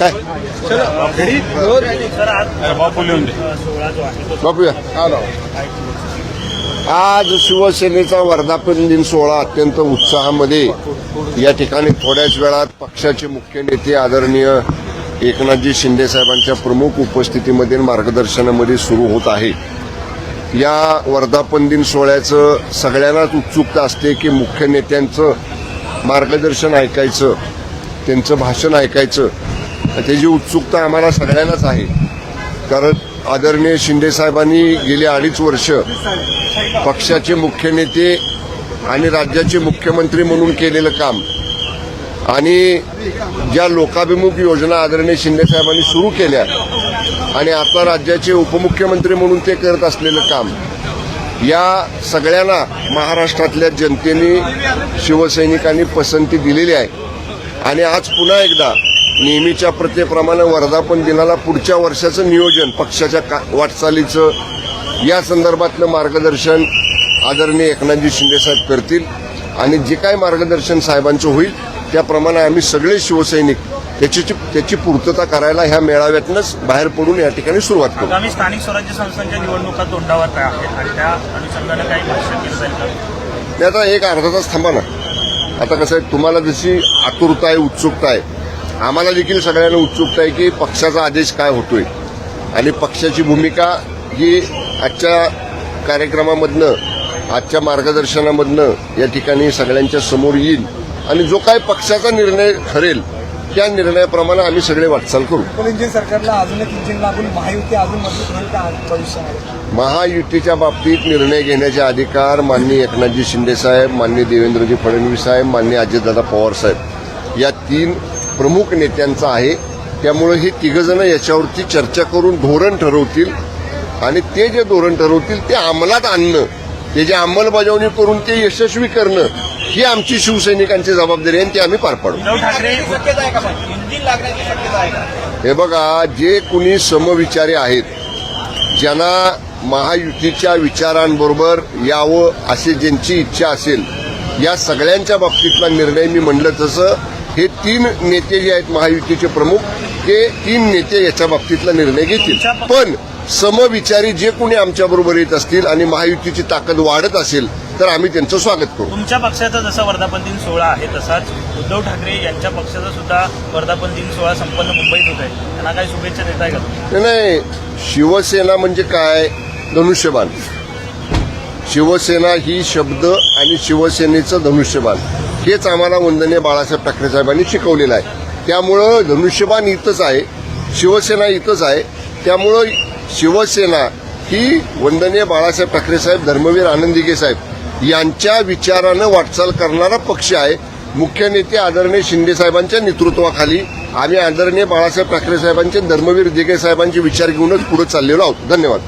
काय? बापूया. आज शिवसेनेचा वर्धापन दिन सोहळा अत्यंत उत्साहामध्ये या ठिकाणी थोड्याच वेळात पक्षाचे मुख्य नेते आदरणीय एकनाथजी शिंदे साहेबांच्या प्रमुख उपस्थितीमध्ये मार्गदर्शनामध्ये सुरू होत आहे. या वर्धापन दिन सोहळ्याचं सगळ्यांनाच उत्सुकता असते की मुख्य नेत्यांचं मार्गदर्शन ऐकायचं त्यांचं भाषण ऐकायचं. त्याची उत्सुकता आम्हाला सगळ्यांनाच आहे. कारण आदरणीय शिंदे साहेबांनी गेली अडीच वर्ष पक्षाचे मुख्य नेते आणि राज्याचे मुख्यमंत्री म्हणून केलेलं काम. आणि ज्या लोकाभिमुख योजना आदरणीय शिंदे साहेबांनी सुरू केल्या आणि आता राज्याचे उपमुख्यमंत्री म्हणून ते करत असलेलं काम या सगळ्यांना महाराष्ट्रातल्या जनतेने शिवसैनिकांनी पसंती दिलेली आहे. आणि आज पुन्हा एकदा नेहमीच्या प्रथेप्रमाणे वर्धापन दिनाला पुढच्या वर्षाचं नियोजन पक्षाच्या का- वाटचालीचं या संदर्भातलं मार्गदर्शन आदरणीय एकनाथजी शिंदेसाहेब करतील. आणि जे काय मार्गदर्शन साहेबांचं होईल त्याप्रमाणे आम्ही सगळे शिवसैनिक त्याची त्याची पूर्तता करायला ह्या मेळाव्यातनंच बाहेर पडून या ठिकाणी सुरुवात करू. आगामी स्थानिक स्वराज्य संस्थांच्या निवडणुका तोंडावर आहेत? आणि त्या अनुषंगानं काही ते आता एक अर्धा तास थांबा ना. आता कसं आहे तुम्हाला जशी आतुरता आहे उत्सुकता आहे आम्हाला देखील सगळ्यांना उत्सुकता आहे की पक्षाचा आदेश काय होतोय. आणि पक्षाची भूमिका ही आजच्या कार्यक्रमामधनं आजच्या मार्गदर्शनामधनं या ठिकाणी सगळ्यांच्या समोर येईल. आणि जो काय पक्षाचा निर्णय ठरेल त्या निर्णयाप्रमाणे आम्ही सगळे वाटचाल करू. सरकारला महायुतीच्या बाबतीत निर्णय घेण्याचे अधिकार माननीय एकनाथजी शिंदे साहेब माननीय देवेंद्रजी फडणवीस साहेब माननीय अजितदादा पवार साहेब. या तीन प्रमुख नेत्यांचा आहे. त्यामुळे हे तिघजण याच्यावरती चर्चा करून धोरण ठरवतील. आणि ते जे धोरण ठरवतील ते अंमलात आणणं त्याची अंमलबजावणी करून ते यशस्वी करणं ही आमची शिवसैनिकांची जबाबदारी आहे आणि ती आम्ही पार पाडू. उद्धव ठाकरे? शक्यता आहे का पण इंजिन लागण्याची शक्यता आहे का? हे बघा जे कुणी समविचारी आहेत ज्यांना महायुतीच्या विचारांबरोबर यावं अशी ज्यांची इच्छा असेल या सगळ्यांच्या बाबतीतला निर्णय मी म्हणलं तसं. हे तीन नेते जे आहेत महायुतीचे प्रमुख ते तीन नेते याच्या बाबतीतला निर्णय घेतील. पण समविचारी जे कोणी आमच्या बरोबर येत असतील आणि महायुतीची ताकद वाढत असेल तर आम्ही त्यांचं स्वागत करू. तुमच्या पक्षाचा जसा वर्धापन दिन सोहळा आहे तसाच उद्धव ठाकरे यांच्या पक्षाचा सुद्धा वर्धापन दिन सोहळा संपन्न मुंबईत होत आहे. त्यांना काही शुभेच्छा देताय का तुम्ही? नाही, नाही शिवसेना म्हणजे काय? धनुष्यबाण. शिवसेना ही शब्द आणि शिवसेनेचं धनुष्यबाण. हेच आम्हाला वंदनीय बाळासाहेब ठाकरे साहेबांनी शिकवलेलं आहे. त्यामुळं धनुष्यबाण इथंच आहे शिवसेना इथंच आहे. त्यामुळं शिवसेना ही वंदनीय बाळासाहेब ठाकरे साहेब धर्मवीर आनंदिगे साहेब यांच्या विचारानं वाटचाल करणारा पक्ष आहे. मुख्य नेते आदरणीय शिंदे साहेबांच्या नेतृत्वाखाली आम्ही आदरणीय बाळासाहेब ठाकरे साहेबांचे धर्मवीर दिगे साहेबांचे विचार घेऊनच पुढे चाललेलो आहोत. धन्यवाद.